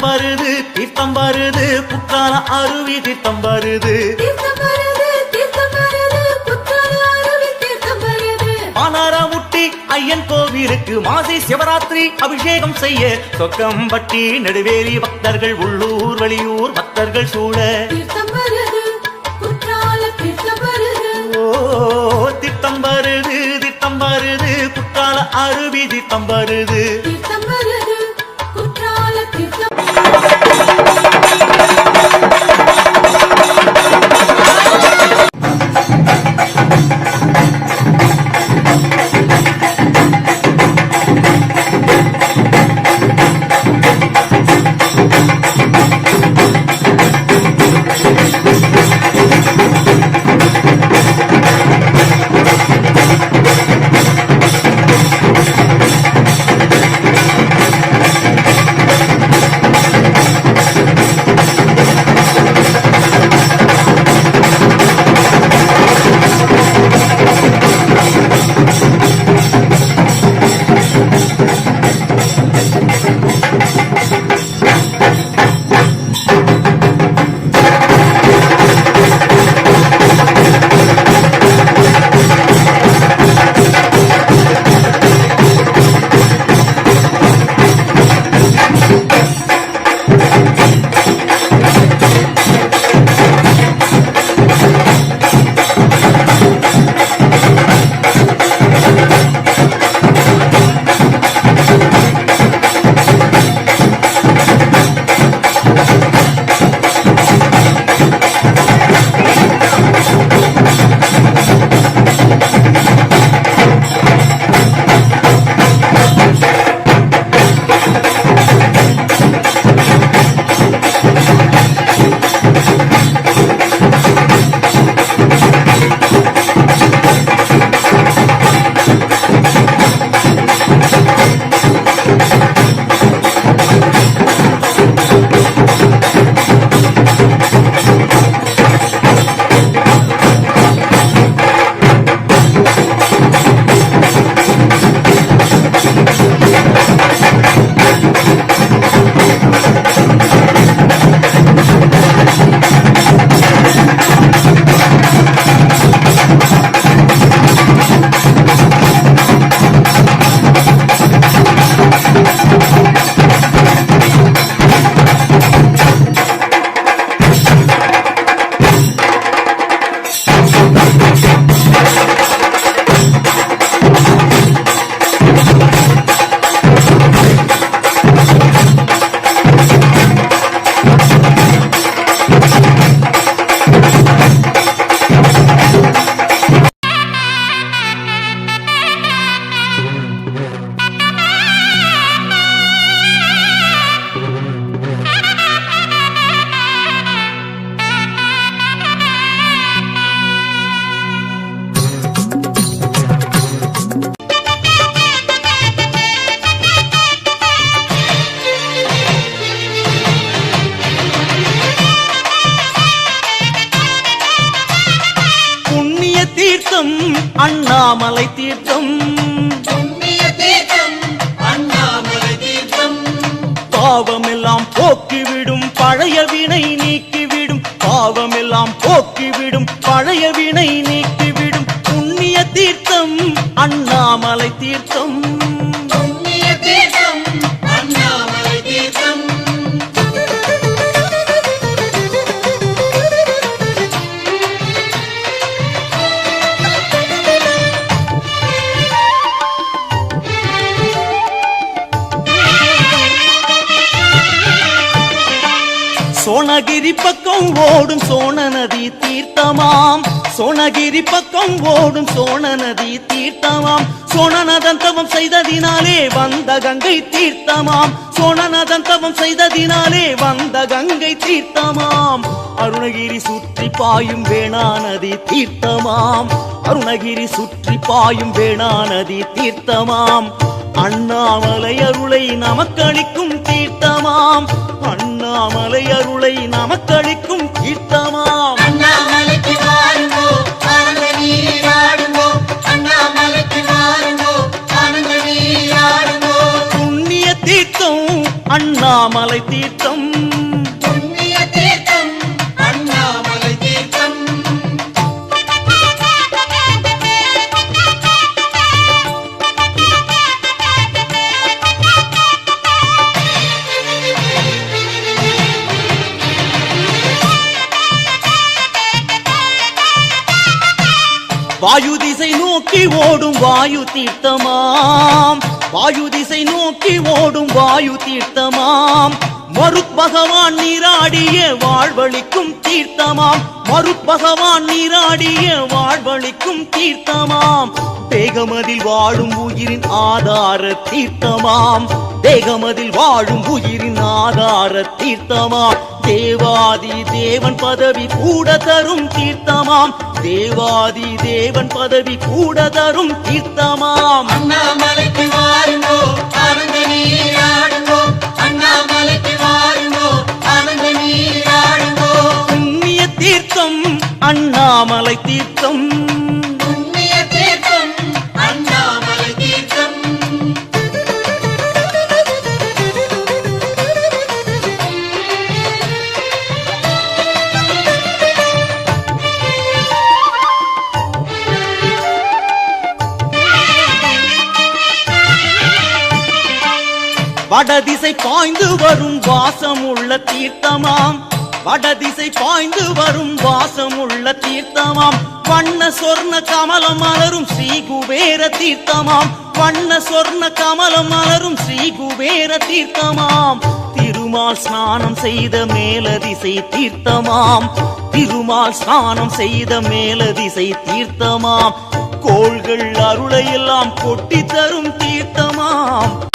தீர்த்தம் வருது தீர்த்தம் வருது குற்றால அருவி தீர்த்தம் வருது. பானாரமுட்டி ஐயன் கோவிலுக்கு மாசி சிவராத்திரி அபிஷேகம் செய்ய சொக்கம்பட்டி நெடுவேலி பக்தர்கள் உள்ளூர் வெளியூர் பக்தர்கள் சூழ. திட்டம் வருது திட்டம் வருது. குற்றால அருவி திட்டம் வருது, தீர்த்தம் அண்ணாமலை தீர்த்தம். பாவமெல்லாம் போக்கிவிடும் பழைய வினை நீக்கிவிடும். பாவமெல்லாம் போக்கிவிடும் பழைய வினை நீக்கிவிடும் சோனகிரி பக்கம் ஓடும் சோன நதி தீர்த்தமாம். சோனகிரி பக்கம் ஓடும் சோன நதி தீர்த்தமாம். சோனநதன் தவம் செய்ததினாலே வந்த கங்கை தீர்த்தமாம். சோனநதன் தவம் செய்ததினாலே வந்த கங்கை தீர்த்தமாம். அருணகிரி சுற்றி பாயும் வேணா நதி தீர்த்தமாம். அருணகிரி சுற்றி பாயும் வேணா நதி தீர்த்தமாம். அண்ணாமலை அருளை நமக்களிக்கும் தீர்த்தமாம். அண்ணா அண்ணாமலை அருளை நமக்களிக்கும் நீராடுங்கோ புண்ணிய தீர்த்தம் அண்ணாமலை தீர்த்தம். வாயு திசை நோக்கி ஓடும் வாயு தீர்த்தமாம். வாயு திசை நோக்கி ஓடும் வாயு தீர்த்தமாம். மருத் பகவான் நீராடிய வாழ்வழிக்கும் தீர்த்தமாம். மருத் பகவான் நீராடிய வாழ்வழிக்கும் தீர்த்தமாம். தேகமதில் வாழும் உயிரின் ஆதார தீர்த்தமாம். தேகமதில் வாழும் உயிரின் ஆதார தீர்த்தமாம். தேவாதி தேவன் பதவி கூட தரும் தீர்த்தமாம். தேவாதி தேவன் பதவி கூட தரும் தீர்த்தமாம் அண்ணாமலைக்கு வாருங்கோ ஆனந்த நீராடுங்கோ அண்ணாமலைக்கு வாருங்கோ ஆனந்த நீராடுங்கோ புண்ணிய தீர்த்தம் அண்ணாமலை தீர்த்தம். வடதிசை பாய்ந்து வரும் வாசம் உள்ள தீர்த்தமாம். வடதிசை பாய்ந்து வரும் வாசம் உள்ள தீர்த்தமாம். வண்ண சொர்ண கமலம் மலரும் ஸ்ரீ குபேர தீர்த்தமாம். வண்ண சொர்ண கமலம் மலரும் ஸ்ரீ குபேர தீர்த்தமாம். திருமால் ஸ்நானம் செய்த மேலதிசை தீர்த்தமாம். திருமால் ஸ்நானம் செய்த மேலதிசை தீர்த்தமாம். கோள்கள் அருளையெல்லாம் கொட்டி தரும் தீர்த்தமாம்.